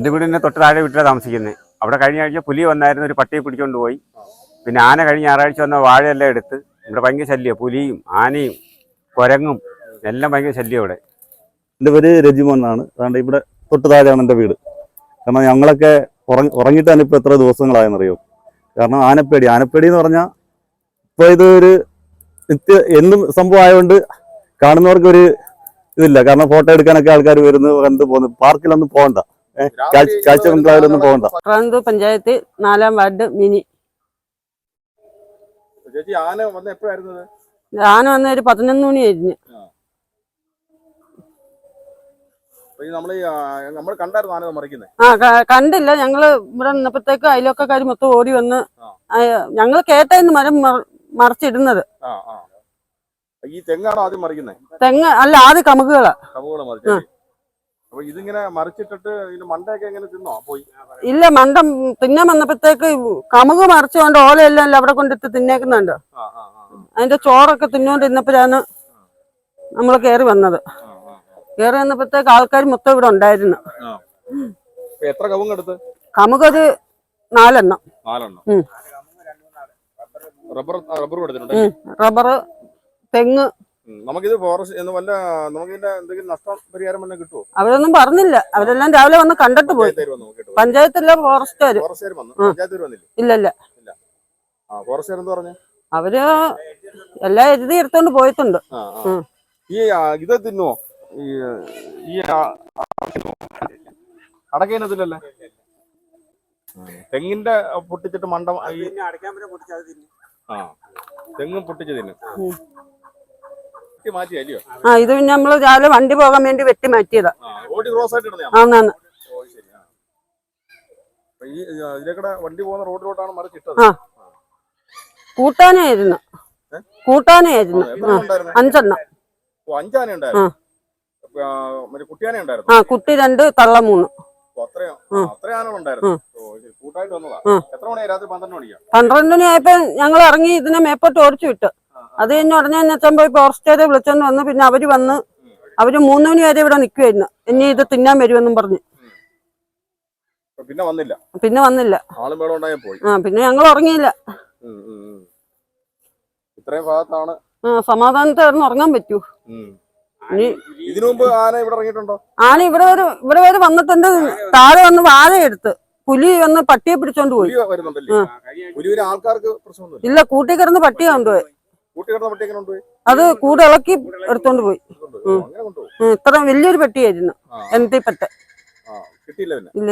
എന്റെ വീടിന്റെ തൊട്ട് താഴെ വീട്ടിലാണ് താമസിക്കുന്നത്. അവിടെ കഴിഞ്ഞ ആഴ്ച പുലി വന്നായിരുന്നു ഒരു പട്ടിയെ പിടിച്ചുകൊണ്ട് പോയി. പിന്നെ ആന കഴിഞ്ഞ ഞായറാഴ്ച വന്ന വാഴയെല്ലാം എടുത്ത് ഇവിടെ ഭയങ്കര ശല്യം പുലിയും ആനയും കുരങ്ങും എല്ലാം ഭയങ്കര ശല്യം ഇവിടെ എന്റെ പേര് രജിമോൻ എന്നാണ്. അതുകൊണ്ട് ഇവിടെ തൊട്ട് താഴെയാണ് എന്റെ വീട്. കാരണം ഞങ്ങളൊക്കെ ഉറങ്ങി ഉറങ്ങിയിട്ടാണ് ഇപ്പോൾ എത്ര ദിവസങ്ങളായെന്നറിയോ? കാരണം ആനപ്പേടി. ആനപ്പേടി എന്ന് പറഞ്ഞാൽ ഇപ്പോൾ ഇത് ഒരു നിത്യ എന്തും സംഭവം ആയതുകൊണ്ട് കാണുന്നവർക്ക് ഒരു ഇതില്ല. കാരണം ഫോട്ടോ എടുക്കാനൊക്കെ ആൾക്കാർ വരുന്നു കണ്ടു പോകുന്നു. പാർക്കിലൊന്നും പോകണ്ട. കാഴ്ച ബംഗ്ലാവിലൊന്നും പോകണ്ട. ട്രാന്തൂർ പഞ്ചായത്ത് നാലാം വാർഡ് മിനി. ചേച്ചി ആന വന്ന? ആന വന്ന ഒരു പതിനൊന്ന് മണിയായിരുന്നു. ആ. കണ്ടില്ല. ഞങ്ങൾ ഇവിടെ നിന്നപ്പോഴത്തേക്ക് അയലൊക്കാര് മൊത്തം ഓടി വന്ന് ഞങ്ങൾ ഞങ്ങൾ കേട്ടായിരുന്നു മരം മറ- മറിച്ചിടുന്നത്. ഈ തെങ്ങാണോ ആദ്യം മറിക്കുന്നത് തെങ്ങ് അല്ല ആദ്യം കമുകുകളാ. കമുകുകളാ അപ്പൊ ഇതിങ്ങനെ മറിച്ചിട്ടിട്ട് ഇതിന്റെ മണ്ടയൊക്കെ എങ്ങനെ തിന്നോ? പോയി. ഇല്ല മണ്ടം തിന്നാൻ വന്നപ്പോഴത്തേക്ക് കമുക് മറിച്ചുകൊണ്ട് ഓലയെല്ലാം അവിടെ കൊണ്ടിട്ട് തിന്നേക്കുന്നുണ്ട്. അതിന്റെ ചോറൊക്കെ തിന്നോണ്ടിരുന്നപ്പോഴാണ് നമ്മൾ കേറി വന്നത്. കയറി വന്നപ്പോഴത്തേക്ക് ആൾക്കാർ മൊത്തം ഇവിടെ ഉണ്ടായിരുന്നു. എത്ര കമുക് എടുത്ത്? കമുകൊരു നാലെണ്ണം. നാലെണ്ണം. Rubber rubber. തെങ്ങ്. നമുക്കിത് ഫോറസ്റ്റ് എന്ന് വല്ല നമുക്കിതിന്റെ എന്തെങ്കിലും നഷ്ടപരിഹാരം വല്ല കിട്ടുമോ അവരൊന്നും പറഞ്ഞില്ല. അവരെല്ലാം രാവിലെ വന്ന് കണ്ടിട്ട് പോയി. പഞ്ചായത്തില്ല ഫോറസ്റ്റുകാര് ഫോറസ്റ്റുകാർ ഇല്ല ഇല്ല. അവർ എല്ലാം എഴുതി എടുത്തോണ്ട് പോയിട്ടുണ്ട്. ഈ ഇത് തിന്നുവോ ഈ തെങ്ങിന്റെ പൊട്ടിച്ചിട്ട് മണ്ടം ആ തെങ്ങും പൊട്ടിച്ച് തിന്നും. ആ ഇത് പിന്നെ നമ്മൾ രാവിലെ വണ്ടി പോകാൻ വേണ്ടി വെട്ടി മാറ്റിയതാ ആന്നാന്ന് ആ. കൂട്ടാനായിരുന്നു കൂട്ടാനായിരുന്നു അഞ്ചെണ്ണം. ആ, കുട്ടി രണ്ട് തള്ള മൂന്ന്. പന്ത്രണ്ട് മണിയായപ്പോ ഞങ്ങൾ ഇറങ്ങി ഇതിനെ മേപ്പോട്ട് ഓടിച്ചു വിട്ട്. അത് കഴിഞ്ഞ് ഉടനെ തന്നെ പോയി ഫോറസ്റ്റുകാരെ വിളിച്ചോണ്ട് വന്ന് പിന്നെ അവർ വന്ന് അവർ മൂന്ന് മണി വരെ ഇവിടെ നിൽക്കുമായിരുന്നു ഇനി ഇത് തിന്നാൻ വരുമെന്നും പറഞ്ഞ്. പിന്നെ വന്നില്ല. പിന്നെ വന്നില്ല. ആ പിന്നെ ഞങ്ങൾ ഉറങ്ങിയില്ല. ഇത്രയും ഭാഗത്താണ്. സമാധാനത്തായിരുന്നു ഉറങ്ങാൻ പറ്റൂ. ഇതിനു മുമ്പ് ആന ഇവിടെ ഇറങ്ങിയിട്ടുണ്ടോ? ആന ഇവിടെ ഒരു ഇവിടെ വരെ വന്നിട്ടുണ്ട് താഴെ വന്ന് വാഴ എടുത്ത് പുലി വന്ന് പട്ടിയെ പിടിച്ചോണ്ട് പോയി. ഇല്ല കൂട്ടി കിടന്ന് പട്ടിയെ കൊണ്ടുപോയി. അത് കൂടെ ഇളക്കി എടുത്തോണ്ട് പോയി. ഇത്ര വലിയൊരു പെട്ടിയായിരുന്നു. എന്തേ പറ്റ ഇല്ല